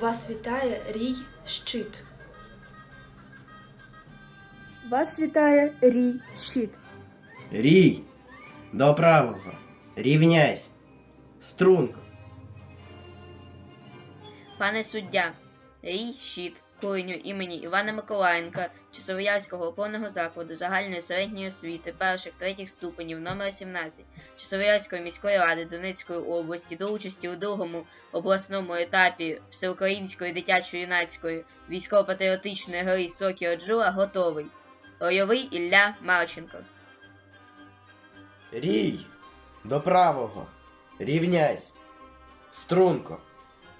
Вас вітає рій щит. Вас вітає Рій Щит. Рій, до правого, рівняйсь, струнко. Пане суддя, рій щит куреню імені Івана Миколаєнка Часовоярського опорного закладу загальної середньої освіти перших третіх ступенів номер 17 Часовоярської міської ради Донецької області до участі у другому обласному етапі Всеукраїнської дитячо-юнацької військово-патріотичної гри Сокіо Джула готовий. Ройовий Ілля Марченко. Рій, до правого, рівняйсь, струнко.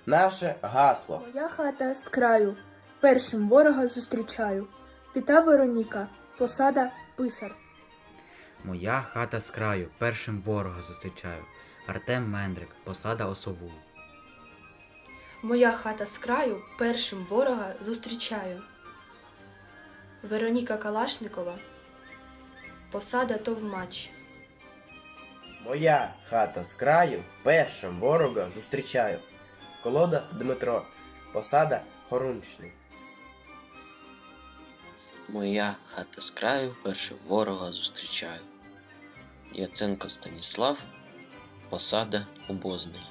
Наше гасло. Моя хата з краю. Першим ворога зустрічаю. Піта Вероніка, посада писар. Моя хата з краю, першим ворога зустрічаю. Артем Мендрик, посада осову. Моя хата з краю першим ворога зустрічаю. Вероніка Калашникова. Посада Товмач. Моя хата з краю, першим ворога зустрічаю. Колода Дмитро, посада Хорунчний. Моя хата з краю, першим ворога зустрічаю. Яценко Станіслав, посада обозний.